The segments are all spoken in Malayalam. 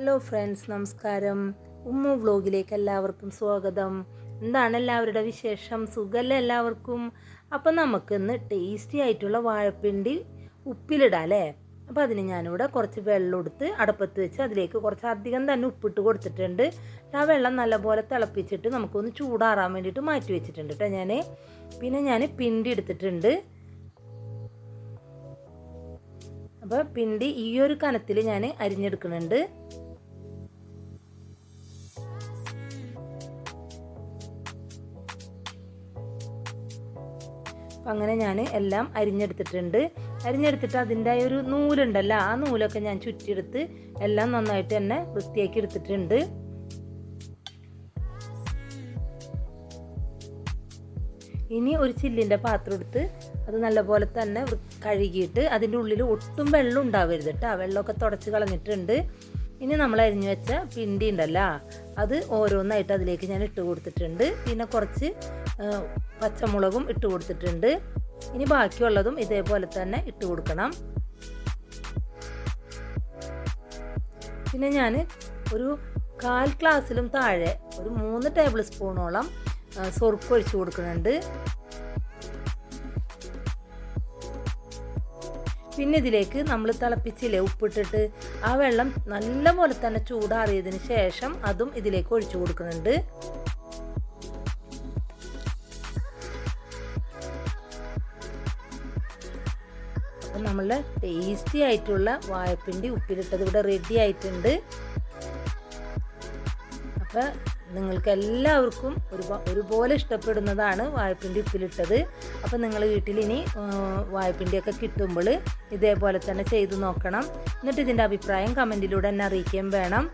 ഹലോ ഫ്രണ്ട്സ് നമസ്കാരം. ഉമ്മു വ്ലോഗിലേക്ക് എല്ലാവർക്കും സ്വാഗതം. എന്താണ് എല്ലാവരുടെ വിശേഷം? സുഖമല്ലേ എല്ലാവർക്കും? അപ്പം നമുക്കിന്ന് ടേസ്റ്റി ആയിട്ടുള്ള വാഴപ്പിണ്ടി ഉപ്പിലിടാം അല്ലേ അപ്പോൾ അതിന് ഞാനിവിടെ കുറച്ച് വെള്ളം എടുത്ത് അടുപ്പത്ത് വെച്ച് അതിലേക്ക് കുറച്ച് അധികം തന്നെ ഉപ്പിട്ട് കൊടുത്തിട്ടുണ്ട്. ആ വെള്ളം നല്ലപോലെ തിളപ്പിച്ചിട്ട് നമുക്കൊന്ന് ചൂടാറാൻ വേണ്ടിയിട്ട് മാറ്റി വെച്ചിട്ടുണ്ട് കേട്ടോ ഞാൻ പിന്നെ ഞാൻ പിണ്ടി എടുത്തിട്ടുണ്ട്. അപ്പോൾ പിണ്ടി ഈ ഒരു കനത്തിൽ ഞാൻ അരിഞ്ഞെടുക്കുന്നുണ്ട്. അങ്ങനെ ഞാൻ എല്ലാം അരിഞ്ഞെടുത്തിട്ടുണ്ട്. അരിഞ്ഞെടുത്തിട്ട് അതിന്റെ ഒരു നൂലുണ്ടല്ലോ ആ നൂലൊക്കെ ഞാൻ ചുറ്റിയെടുത്ത് എല്ലാം നന്നായിട്ട് തന്നെ വൃത്തിയാക്കി എടുത്തിട്ടുണ്ട്. ഇനി ഒരു ചില്ലിന്റെ പാത്രം എടുത്ത് അത് നല്ലപോലെ തന്നെ കഴുകിയിട്ട് അതിന്റെ ഉള്ളിൽ ഒട്ടും വെള്ളം ഉണ്ടാവരുത് കേട്ടോ. വെള്ളമൊക്കെ തുടച്ച് കളഞ്ഞിട്ടുണ്ട്. ഇനി നമ്മൾ അരിഞ്ഞു വെച്ച പിണ്ടി ഉണ്ടല്ലോ അത് ഓരോന്നായിട്ട് അതിലേക്ക് ഞാൻ ഇട്ട് കൊടുത്തിട്ടുണ്ട്. പിന്നെ കുറച്ച് പച്ചമുളകും ഇട്ട് കൊടുത്തിട്ടുണ്ട്. ഇനി ബാക്കിയുള്ളതും ഇതേപോലെ തന്നെ ഇട്ട് കൊടുക്കണം. പിന്നെ ഞാൻ ഒരു കാൽ ഗ്ലാസ്സിലും താഴെ ഒരു മൂന്ന് ടേബിൾ സ്പൂണോളം സൊറുക്ക് ഒഴിച്ചു കൊടുക്കുന്നുണ്ട്. പിന്നെ ഇതിലേക്ക് നമ്മൾ തിളപ്പിച്ചില്ലേ ഉപ്പിട്ടിട്ട് ആ വെള്ളം നല്ല നല്ലപോലെ തന്നെ ചൂടാറിയതിന് ശേഷം അതും ഇതിലേക്ക് ഒഴിച്ചു കൊടുക്കുന്നുണ്ട്. അപ്പം നമ്മളുടെ ടേസ്റ്റി ആയിട്ടുള്ള വാഴപ്പിണ്ടി ഉപ്പിലിട്ടത് ഇവിടെ റെഡി ആയിട്ടുണ്ട്. അപ്പം നിങ്ങൾക്ക് എല്ലാവർക്കും ഒരു ഒരുപോലെ ഇഷ്ടപ്പെടുന്നതാണ് വായ്പിന്റെ ഉപ്പിലിട്ടത്. അപ്പോൾ നിങ്ങൾ വീട്ടിൽ ഇനി വായ്പിന്റെയൊക്കെ കിട്ടുമ്പോൾ ഇതേപോലെ തന്നെ ചെയ്തു നോക്കണം. എന്നിട്ട് ഇതിന്റെ അഭിപ്രായം കമന്റിലൂടെ എന്നെ അറിയിക്കുകയും വേണം.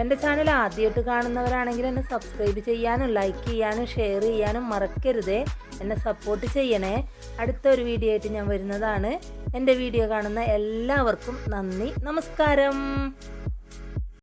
എന്റെ ചാനൽ ആദ്യമായിട്ട് കാണുന്നവരാണെങ്കിൽ എന്നെ സബ്സ്ക്രൈബ് ചെയ്യാനും ലൈക്ക് ചെയ്യാനും ഷെയർ ചെയ്യാനും മറക്കരുതേ. എന്നെ സപ്പോർട്ട് ചെയ്യണേ. അടുത്ത ഒരു വീഡിയോ ആയിട്ട് ഞാൻ വരുന്നതാണ്. എന്റെ വീഡിയോ കാണുന്ന എല്ലാവർക്കും നന്ദി. നമസ്കാരം.